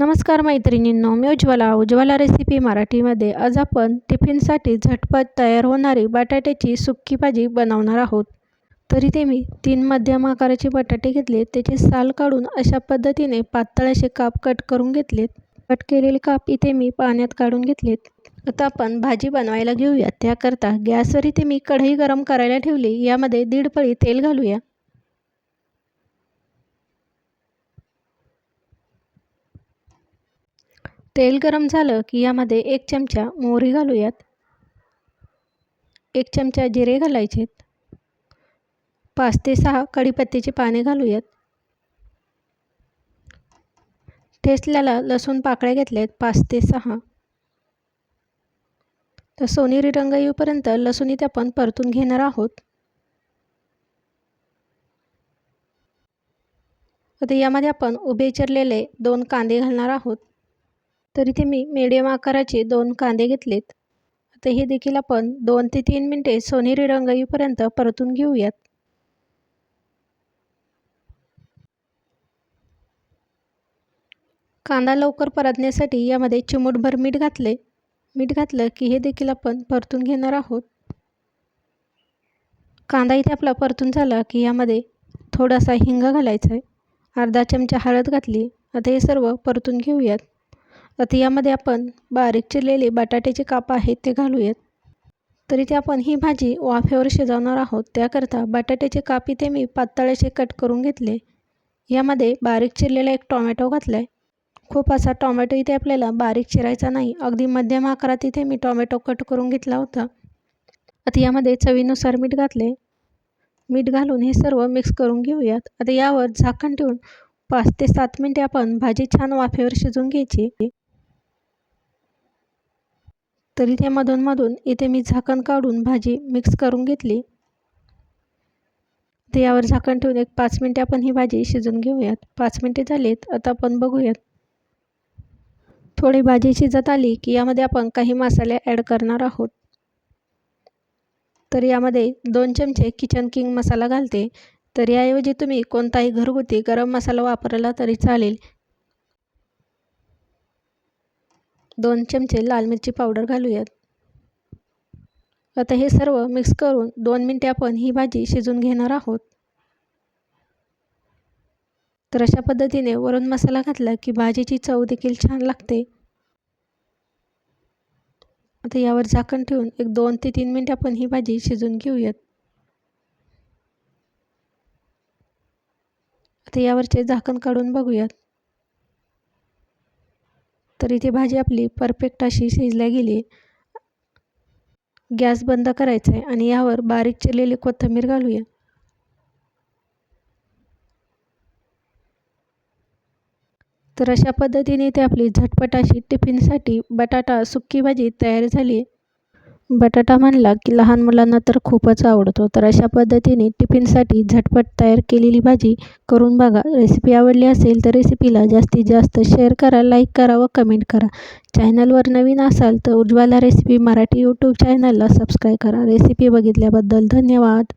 नमस्कार मैत्रिणींनो मी उज्ज्वला. उज्ज्वला रेसिपी मराठीमध्ये आज आपण टिफिनसाठी झटपट तयार होणारी बटाट्याची सुक्की भाजी बनवणार आहोत. तरी ते मी तीन मध्यम आकाराचे बटाटे घेतले त्याचे साल काढून अशा पद्धतीने पातळ असे काप कट करून घेतलेत. कट केलेले काप इथे मी पाण्यात काढून घेतलेत. आता आपण भाजी बनवायला घेऊया. त्याकरता गॅसवर इथे मी कढई गरम करायला ठेवली यामध्ये दीड पळी तेल घालूया. तेल गरम झालं की यामध्ये एक चमचा मोहरी घालूयात. एक चमचा जिरे घालायचेत. पाच ते सहा कढीपत्त्याची पाने घालूयात. ठेसल्याला लसूण पाकळ्या घेतल्यात पाच ते सहा. तर सोनेरी रंग येऊपर्यंत लसूण इथे आपण परतून घेणार आहोत. आता यामध्ये आपण उभे चिरलेले दोन कांदे घालणार आहोत. तर इथे मी मीडियम आकाराचे दोन कांदे घेतलेत. आता हे देखील आपण दोन ते तीन मिनटे सोनेरी रंग येईपर्यंत परतून घेऊयात. कांदा लवकर परतण्यासाठी यामध्ये चिमूटभर मीठ घातले. मीठ घातलं की हे देखील आपण परतून घेणार आहोत. कांदा इथे आपला परतून झाला की यामध्ये थोडासा हिंग घालायचा आहे अर्धा चमचा हळद घातली. आता हे सर्व परतून घेऊयात. आता यामध्ये आपण बारीक चिरलेले बटाट्याचे काप आहेत ते घालूयात. तरी ते आपण ही भाजी वाफेवर शिजवणार आहोत. त्याकरता बटाट्याचे काप इथे मी पातळ्याचे कट करून घेतले. यामध्ये बारीक चिरलेला एक टॉमॅटो घातला आहे खूप असा टॉमॅटो इथे आपल्याला बारीक चिरायचा नाही. अगदी मध्यम आकारात इथे मी टॉमॅटो कट करून घेतला होता. आता यामध्ये चवीनुसार मीठ घातले. मीठ घालून हे सर्व मिक्स करून घेऊयात. आता यावर झाकण ठेवून पाच ते सात मिनटे आपण भाजी छान वाफेवर शिजवून घ्यायची. तरी त्या मधून इथे मी झाकण काढून भाजी मिक्स करून घेतली. ते यावर झाकण ठेवून एक पाच मिनटे आपण ही भाजी शिजून घेऊयात. पाच मिनटे झालीत आता आपण बघूयात. थोडी भाजी शिजत आली की यामध्ये आपण काही मसाले ॲड करणार आहोत. तर यामध्ये दोन चमचे किचन किंग मसाला घालते. तर याऐवजी तुम्ही कोणताही घरगुती गरम मसाला वापरला तरी चालेल. दोन चमचे लाल मिरची पावडर घालूयात. आता हे सर्व मिक्स करून दोन मिनटे आपण ही भाजी शिजून घेणार आहोत. तर अशा पद्धतीने वरून मसाला घातला की भाजीची चव देखील छान लागते. आता यावर झाकण ठेवून एक दोन ते तीन मिनटे आपण ही भाजी शिजून घेऊयात. आता यावरचे झाकण काढून बघूयात. तर इथे भाजी आपली परफेक्ट अशी शिजल्या गेली. गॅस बंद करायचा आहे आणि यावर बारीक चिरलेली कोथिंबीर घालूया. तर अशा पद्धतीने इथे आपली झटपट अशी टिफिनसाठी बटाटा सुक्की भाजी तयार झाली बटाटा म्हणला की लहान मुलांना तर खूपच आवडतो. तर अशा पद्धतीने टिफिनसाठी झटपट तयार केलेली भाजी करून बघा. रेसिपी आवडली असेल तर रेसिपीला जास्तीत जास्त शेअर करा लाईक करा व कमेंट करा. चॅनलवर नवीन असाल तर उज्ज्वला रेसिपी मराठी यूट्यूब चॅनलला सबस्क्राईब करा. रेसिपी बघितल्याबद्दल धन्यवाद.